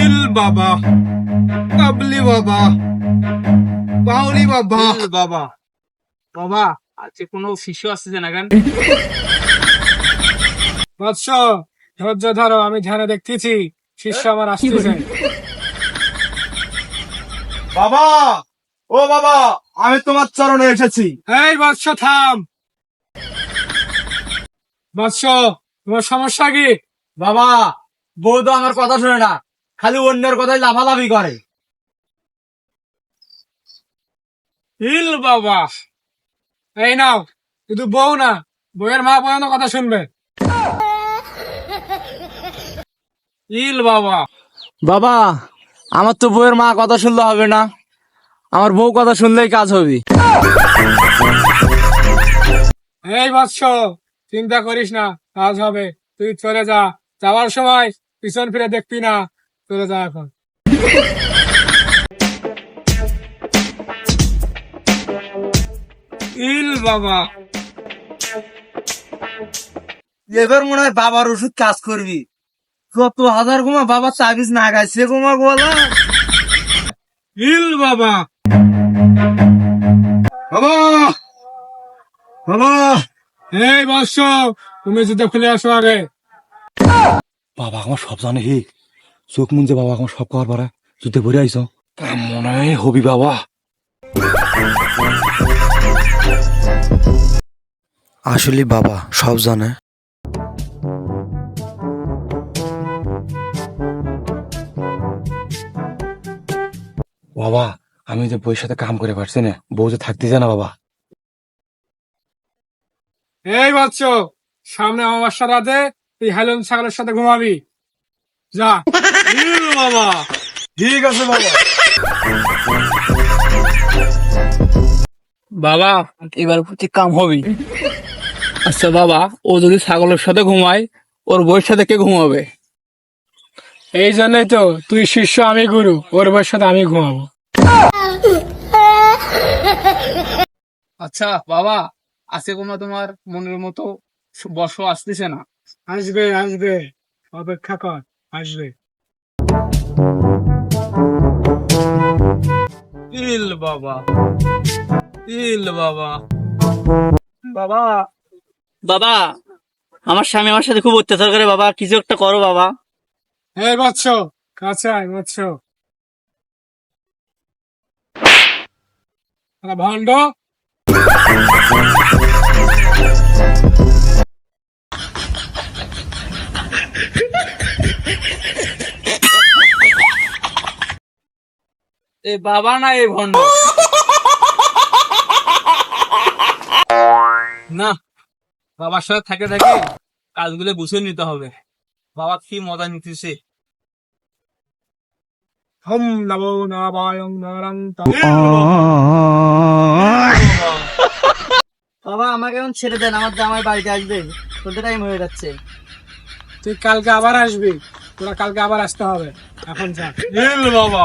ইল বাবা কাবলি বাবা বাউলি বাবা। ইল বাবা। বাবা আজকে কোনো শিশু আসতেছে না কেন? বৎস ধৈর্য ধরো আমি ধ্যানে দেখতেছি শিষ্য আমার আসতেছে। বাবা ও বাবা আমি তোমার চরণে এসেছি। এই বৎস থাম। বৎস তোমার সমস্যা কি? বাবা বউ তো আমার কথা শোনে না। খালি অন্যের কথাই লাফালাফি করে। ইল বাবা। এই নাও শুধু বউ না বউয়ের মা পর্যন্ত কথা শুনবে। ইল বাবা। বাবা আমার তো বউয়ের মা কথা শুনলে হবে না। আমার বউ কথা শুনলেই কাজ হবে। এই বৎস চিন্তা করিস না কাজ হবে। তুই চলে যা। যাওয়ার সময় পিছন ফিরে দেখবি না। চলে যা এখন। ইল বাবা। এবার মনে হয় বাবার ওষুধ কাজ করবি। কত হাজার বাবা চাবিজ না গাইছে গোলা। ইল বাবা। বাবা! বাবা! এই বৎস তুমি যদি খুলে আসো আগে। বাবা আমার সব জানে হে। চোখ মুন যে বাবা আমার সব খাওয়ার পরে যুদ্ধে ভরে আইস মনে হয় হবি বাবা। আসলে বাবা সব জানে। বাবা আমি যে বইয়ের সাথে কাম করে পারছি না বউ যে থাকতে না বাবা। এই বাচ্চ সামনে আমার রাতে তুই হেলন ছাগলের সাথে ঘুমাবি। যা। বাবা ঠিক আছে বাবা বাবা এবার প্রতি কাম হবে। আচ্ছা বাবা ও যদি ছাগলের সাথে ঘুমায় ওর বউয়ের সাথে কে ঘুমাবে? এই জন্যই তো তুই শিষ্য আমি গুরু ওর বউয়ের সাথে আমি ঘুমাবো। আচ্ছা বাবা আজকে কোনো তোমার মনের মতো বর্ষ আসতেছে না। আসবে আসবে অপেক্ষা কর আসবে। ইল বাবা ইল বাবা। বাবা। বাবা আমার স্বামী আমার সাথে খুব অত্যাচার করে বাবা কিছু একটা করো বাবা। এই বৎস কাছে আয় আরে এ বাবা না এই ভণ্ড। না বাবার সাথে থাকে থাকে কাজগুলো গুছিয়ে নিতে হবে। বাবা কি মজা নিতেছে। হম নারায়ণ বাবা আমাকে এখন ছেড়ে দেন আমার জামাই বাড়িতে আসবে। তোদের টাইম হয়ে যাচ্ছে। তুই কালকে আবার আসবি। তোরা কালকে আবার আসতে হবে। এখন যা। বাবা।